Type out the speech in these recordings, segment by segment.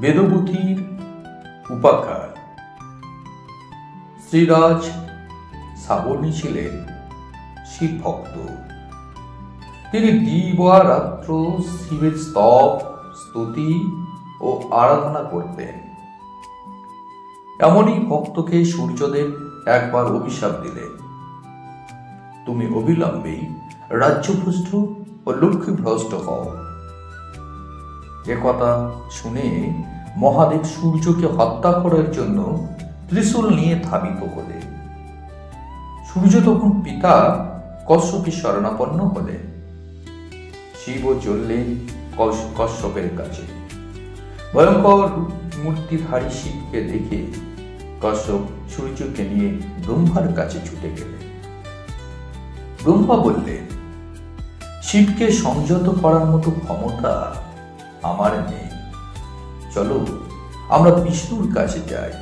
বেদবতীর উপাখ্যান শ্রীরাজ সাবর্ণী ছিলেন শিব ভক্ত। তিনি দিবারাত্র শিবের স্তব, স্তুতি ও আরাধনা করতেন। এমনই ভক্তকে সূর্যদেব একবার অভিশাপ দিলেন। তুমি অবিলম্বেই রাজ্যভ্রষ্ট ও লক্ষ্মীভ্রষ্ট হও। এ কথা শুনে মহাদেব সূর্যকে হত্যা করার জন্য ত্রিশূল নিয়ে ধাবিত হলেন সূর্য তখন পিতা কশ্যপের শরণাপন্ন হলেন শিবও চললেন কশ্যপের কাছে। ভয়ঙ্কর মূর্তিধারী শিবকে দেখে কশ্যপ সূর্যকে নিয়ে ব্রহ্মার কাছে ছুটে গেলেন ব্রহ্মা বললেন শিবকে সংযত করার মতো ক্ষমতা আমার নেই। চলো, আমরা বিষ্ণুর কাছে যাই।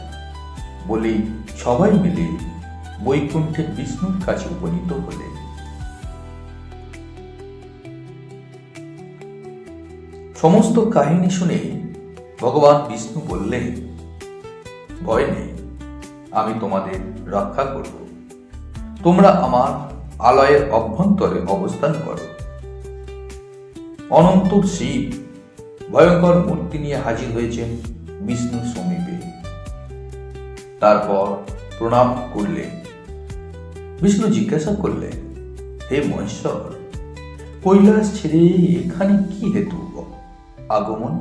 বলে, সবাই মিলে বৈকুণ্ঠে বিষ্ণুর কাছে উপনীত হলেন সমস্ত কাহিনী শুনে ভগবান বিষ্ণু বললেন, ভয় নেই, আমি তোমাদের রক্ষা করব। তোমরা আমার আলয়ের অভ্যন্তরে অবস্থান করো। অনন্ত শিব ভয়ঙ্কর মূর্তি নিয়ে হাজির হয়েছেন বিষ্ণু সমীপে। তারপর প্রণাম করলেন। বিষ্ণু জিজ্ঞাসা করলেন, হে মহেশ্বর, কৈলাস ছেড়ে এখানে কি হেতু আগমন?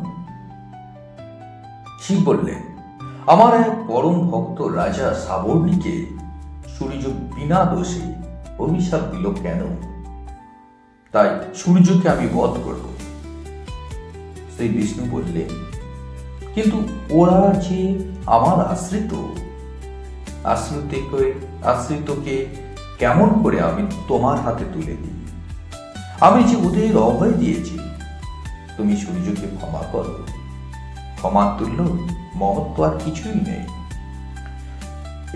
শিব বললেন, আমার এক পরম ভক্ত রাজা সাবর্ণীকে সূর্য বিনা দোষে অভিশাপ দিল কেন? তাই সূর্যকে আমি বধ করব। শ্রী বিষ্ণু বললেন, কিন্তু ওরা যে আমার আশ্রিত, আশ্রিতকে আশ্রিতকে কেমন করে আমি তোমার হাতে তুলে দিই? আমি যে ওদের অভয় দিয়েছি, তুমি সূর্যকে ক্ষমা করো। ক্ষমা তুল্য মহত্ব আর কিছুই নেই।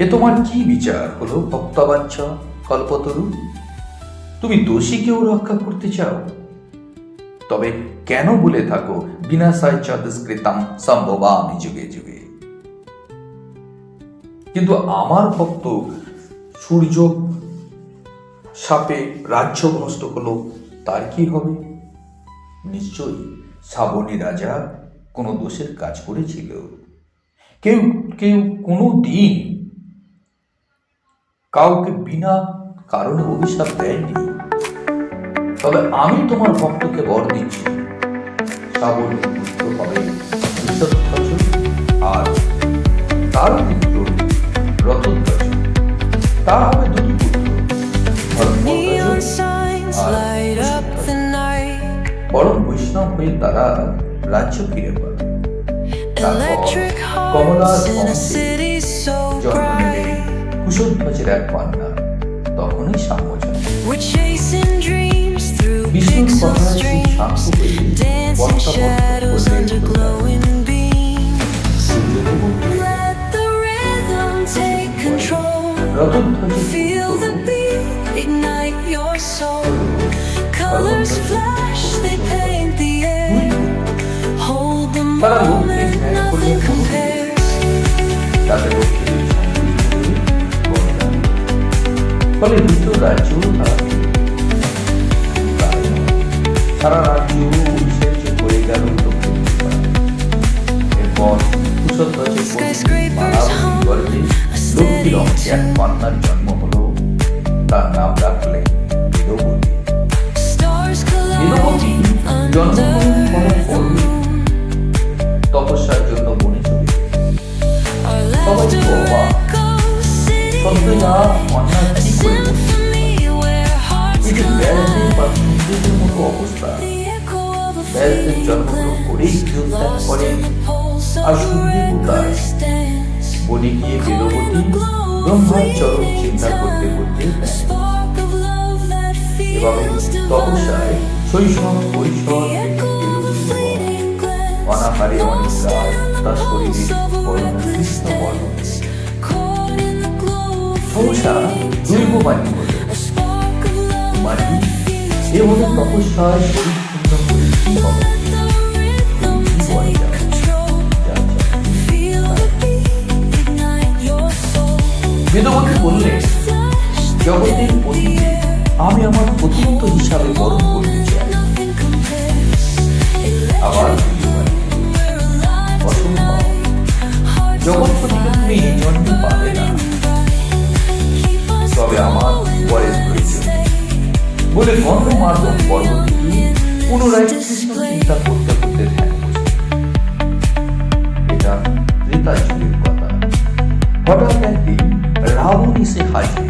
এ তোমার কি বিচার হলো ভক্তবাঞ্ছা কল্পতরু? তুমি দোষীকেও রক্ষা করতে চাও? তবে কেন বলে থাকো? বিনাশায় চ দুষ্কৃতাম সম্ভবা আমি যুগে যুগে। কিন্তু আমার ভক্ত সূর্য সাপে রাজ্য ভ্রষ্ট হলো, তার কি হবে? নিশ্চয়ই শ্রাবণী রাজা কোনো দোষের কাজ করেছিল। কেউ কেউ কোনো দিন কাউকে বিনা কারণে অভিশাপ দেয়নি। তবে আমি তোমার ভক্তকে বর দিচ্ছি। শ্রাবণী পুত্র হবে বৃষধ্বজ আর তার পুত্র রথধ্বজ তার হবে দুটি পুত্র. পরম বৈষ্ণব হয়ে তারা রাজ্য ফিরে কমলার জন্ম নেবে. এক কন্যা তখনই through বিষ্ণুর pixel কথায় সেই শান্ত streams, হয়ে dancing Barsha shadows under glowing beams. Let the rhythm take control. Feel the beat, ignite your soul. Colors flash, they paint the air. Hold the তারা লোককে moment, ধ্যান করলে nothing অনুভূতি compares. তাদের লক্ষ্যে বরদান। ফলে দ্বিতীয় রাজ্য সারা রাজ্য উৎসর্গ করে গেল। এরপর কুশল গর্ভে জন্ম হল তার নাম fleeting জন্মগ্রহণ করেই যোগদান করেন আর dance. বনে গিয়ে বেদবতী ব্রহ্মার চরম চিন্তা করতে করতে feels তপস্যায়. শৈশব কৈশোর অনাহারে অনেক রাত তার শরীরে কৃষ্ণ বর্ণ dance. Caught in the glow of সহসা fleeting দৈব বেদবাকে বললে জগতের প্রতি আমি আমার প্রতিমত হিসাবে বরণ করতে চাই আবার জগৎ প্রতিকে তুমি জন্ম পাবে না। তবে আমার বয়স প্রয়োজন বলে গণ্যমাধ্যম পর্বতী পুনরায় চিন্তা করতে করতে ধ্যান এটা ত্রেতা কথা। হঠাৎ একদিন রাবণ এসে হাজির।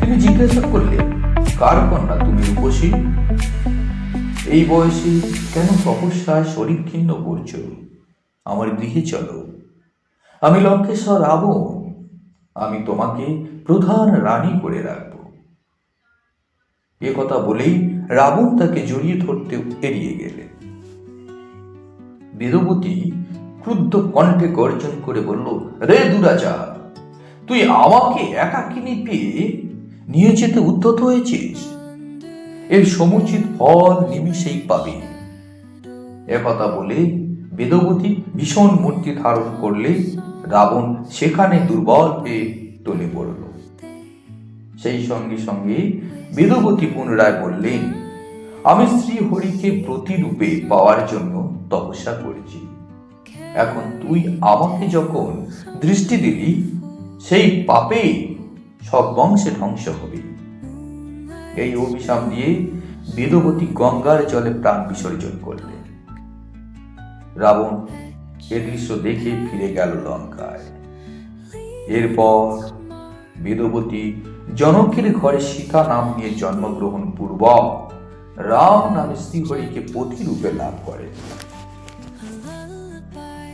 তিনি জিজ্ঞাসা করলেন, কার কন্যা তুমি রূপসী এই বয়সে কেন তপস্যায় শরীর খিন্ন করছ? আমার গৃহে চলো। আমি লঙ্কেশ্বর রাবণ। আমি তোমাকে প্রধান রানী করে রাখব। এ কথা বলেই রাবণ তাকে জড়িয়ে ধরতে এড়িয়ে গেলেন বেদবতী ক্রুদ্ধ কণ্ঠে গর্জন করে বলল, রে দুরাচার তুই আমাকে একাকিনী পেয়ে নিয়ে যেতে উদ্যত হয়েছিস? এর সমুচিত ফল নিমিষেই পাবি। একথা বলে বেদবতী ভীষণ মূর্তি ধারণ করলে রাবণ সেখানে দুর্বল হয়ে টলে পড়ল। সেই সঙ্গে সঙ্গে বেদবতী পুনরায় বললেন, আমি শ্রী হরিকে প্রতিরূপে পাওয়ার জন্য তপস্যা করেছি। এখন তুই আমাকে যখন দৃষ্টি দিলি, সেই পাপে সব বংশে ধ্বংস হবে। এই অভিশাপ দিয়ে বেদবতী গঙ্গার জলে প্রাণ বিসর্জন করলেন। রাবণ এ দৃশ্য দেখে ফিরে গেল লঙ্কায়। এরপর বেদবতী জনকের ঘরে সীতা নাম নিয়ে জন্মগ্রহণ পূর্বক রাম নামে শ্রীহরিকে পথি রূপে লাভ করেন